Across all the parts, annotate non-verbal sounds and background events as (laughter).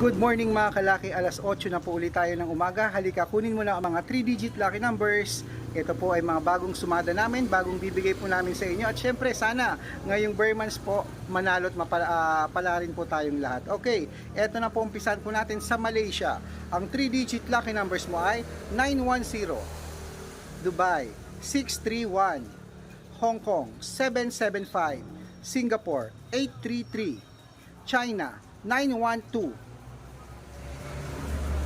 Good morning mga kalaki, alas 8 na po ulit tayo ng umaga. Halika, kunin mo na ang mga 3-digit lucky numbers. Ito po ay mga bagong sumada namin, bagong bibigay po namin sa inyo. At syempre, sana ngayong Bermans po, manalo at mapala, ah, pala rin po tayong lahat. Okay, ito na po umpisan po natin sa Malaysia. Ang 3-digit lucky numbers mo ay 910, Dubai 631, Hong Kong 775, Singapore 833, China 912,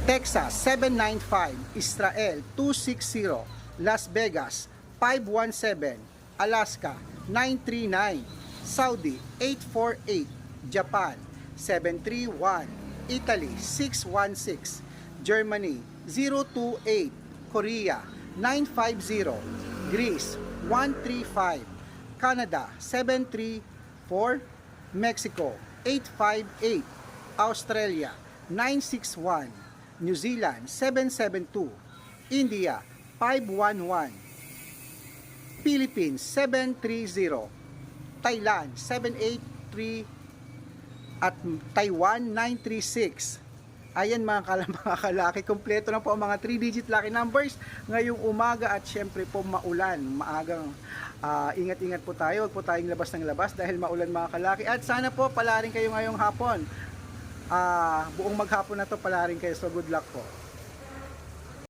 Texas 795, Israel 260, Las Vegas 517, Alaska 939, Saudi 848, Japan 731, Italy 616, Germany 028, Korea 950, Greece 135, Canada 734, Mexico 858, Australia 961, New Zealand 772, India 511, Philippines 730, Thailand 783 at Taiwan 936. Ayan mga, kal (laughs) mga kalaki, kompleto na po ang mga 3-digit lucky numbers ngayong umaga at syempre po maulan, maagang ah, ingat-ingat po tayo, huwag po tayong labas ng labas dahil maulan mga kalaki. At sana po pala rin kayo ngayong hapon. Ah, buong maghapon na to pala rin kayo, so good luck po.